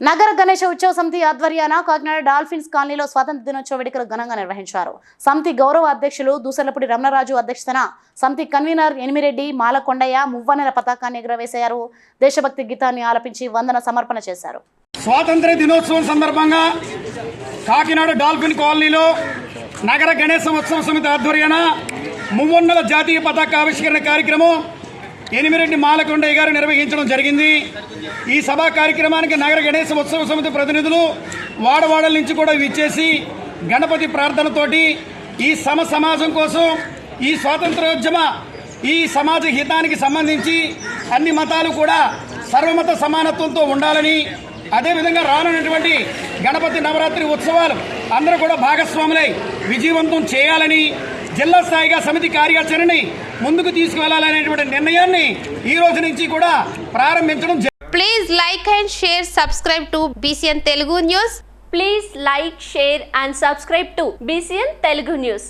నగర గణేష ఉత్సవ సమితి ఆధ్వర్యాన కాకినాడ డాల్ఫిన్స్ కాలనీలో స్వాతంత్ర దినోత్సవ వేడుకలు ఘనంగా నిర్వహించారు. సమితి గౌరవ అధ్యక్షులు దూసలపూడి రమణరాజు అధ్యక్షతన సమితి కన్వీనర్ ఎనిమిరెడ్డి మాలకొండయ్య మువ్వనెల పతాకాన్ని ఎగురవేశారు. దేశభక్తి గీతాన్ని ఆలపించి వందన సమర్పణ చేశారు. స్వాతంత్ర దినోత్సవం సందర్భంగా కాకినాడ డాల్ఫిన్ కాలనీలో నగర గణేశ ఉత్సవ సమితి ఆధ్వర్యాన మువ్వన్నెల జాతీయ పతాక ఆవిష్కరణ కార్యక్రమం ఎనిమిరెడ్డి మాలకొండయ్య గారు నిర్వహించడం జరిగింది. ఈ సభా కార్యక్రమానికి నగర గణేశ ఉత్సవ సమితి ప్రతినిధులు వాడవాడల నుంచి కూడా విచ్చేసి గణపతి ప్రార్థనతోటి ఈ సమ సమాజం కోసం ఈ స్వాతంత్రోద్యమ ఈ సమాజ హితానికి సంబంధించి అన్ని మతాలు కూడా సర్వమత సమానత్వంతో ఉండాలని అదేవిధంగా రానున్నటువంటి గణపతి నవరాత్రి ఉత్సవాలు అందరూ కూడా భాగస్వాములై విజయవంతం చేయాలని జిల్లా స్థాయిగా సమితి కార్యాచరణని ముందుకు తీసుకువెళ్ళాలనేటువంటి నిర్ణయాన్ని ఈ రోజు నుంచి కూడా ప్రారంభించడం please like and share subscribe to BCN Telugu news please like share and subscribe to BCN Telugu news